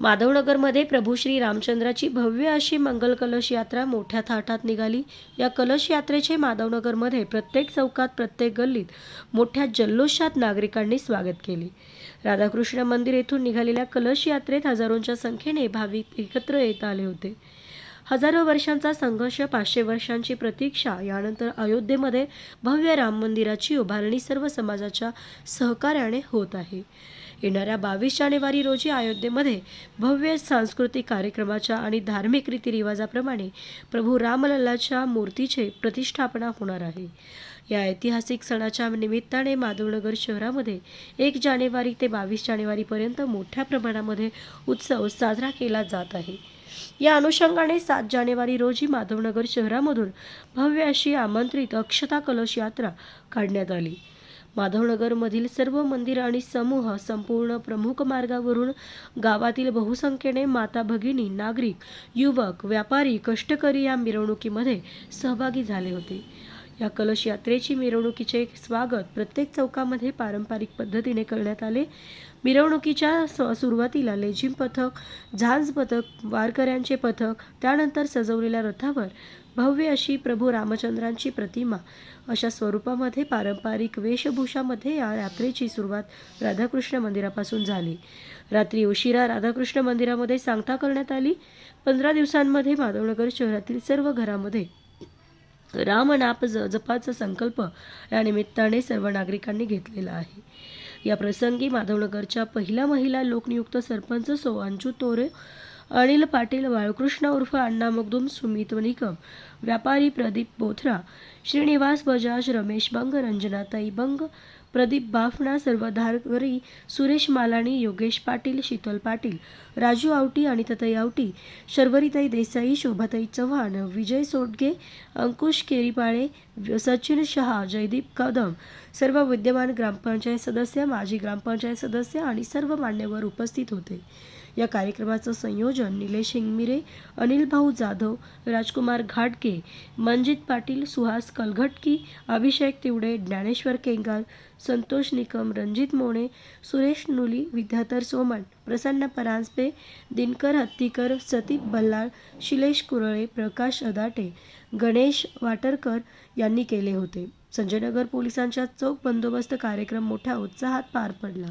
माधवनगरमध्ये प्रभू श्री रामचंद्राची भव्य अशी मंगल कलश यात्रा मोठ्या थाटात निघाली. या कलश यात्रेचे माधवनगरमध्ये प्रत्येक चौकात प्रत्येक गल्लीत मोठ्या जल्लोषात नागरिकांनी स्वागत केले. राधाकृष्ण मंदिर येथून निघालेल्या कलश यात्रेत हजारोंच्या संख्येने भाविक एकत्र येत आले होते. हजारो वर्षांचा संघर्ष पाचशे वर्षांची प्रतीक्षा यानंतर अयोध्येमध्ये भव्य राम मंदिराची उभारणी सर्व समाजाच्या सहकार्याने होत आहे. येणाऱ्या बावीस जानेवारी रोजी अयोध्येमध्ये भव्य सांस्कृतिक कार्यक्रमाच्या आणि धार्मिक रीतिरिवाजाप्रमाणे प्रभू रामलल्लाच्या मूर्तीचे प्रतिष्ठापना होणार आहे. या ऐतिहासिक सणाच्या निमित्ताने माधवनगर शहरामध्ये एक जानेवारी ते बावीस जानेवारीपर्यंत मोठ्या प्रमाणामध्ये उत्सव साजरा केला जात आहे. या अनुषंगाने सात जानेवारी रोजी माधवनगर शहरामधून भव्य अशी आमंत्रित अक्षता कलश यात्रा काढण्यात आली. माधवनगरमधील सर्व मंदिर आणि समूह संपूर्ण प्रमुख मार्गावरून गावातील बहुसंख्येने माता भगिनी नागरिक युवक व्यापारी कष्टकरी या मिरवणुकीमध्ये सहभागी झाले होते. या कलश यात्रेची मिरवणुकीचे स्वागत प्रत्येक चौकामध्ये पारंपरिक पद्धतीने करण्यात आले. मिरवणुकीच्या स- सुरुवातीला लेझिम पथक झांज पथक वारकऱ्यांचे पथक त्यानंतर सजवलेल्या रथावर भव्य अशी प्रभू रामचंद्रांची प्रतिमा अशा स्वरूपामध्ये पारंपरिक वेशभूषामध्ये या यात्रेची सुरुवात राधाकृष्ण मंदिरापासून झाली. रात्री उशिरा राधाकृष्ण मंदिरामध्ये सांगता करण्यात आली. पंधरा दिवसांमध्ये माधवनगर शहरातील सर्व घरामध्ये रामनाप ज जपाचा संकल्प या निमित्ताने सर्व नागरिकांनी घेतलेला आहे. या प्रसंगी माधवनगरच्या पहिल्या महिला लोकनियुक्त सरपंच सोवांचू तोरे अनिल पाटील बाळकृष्ण उर्फ अण्णा मगदूम सुमित निकम व्यापारी प्रदीप बोथरा श्रीनिवास बजाज रमेश बंग रंजनाताई बंग प्रदीप बाफणा सर्व धारकरी सुरेश मालाणी योगेश पाटील शीतल पाटील राजू आवटी आणि ततई आवटी शर्वरीताई देसाई शोभाताई चव्हाण विजय सोडगे अंकुश केरीपाळे सचिन शहा जयदीप कदम सर्व विद्यमान ग्रामपंचायत सदस्य माजी ग्रामपंचायत सदस्य आणि सर्व मान्यवर उपस्थित होते. या कार्यक्रमाचं संयोजन निलेश हिंगमिरे अनिल भाऊ जाधव राजकुमार घाटगे मनजित पाटील सुहास कलघटकी अभिषेक तिवडे ज्ञानेश्वर केंगाल संतोष निकम रणजित मोणे सुरेश नुली विद्याधर सोमण प्रसन्न परांजपे दिनकर हत्तीकर सतीप बल्लाळ शिलेश कुरळे प्रकाश अदाटे गणेश वाटरकर यांनी केले होते. संजयनगर पोलिसांच्या चोख बंदोबस्त कार्यक्रम मोठ्या उत्साहात पार पडला.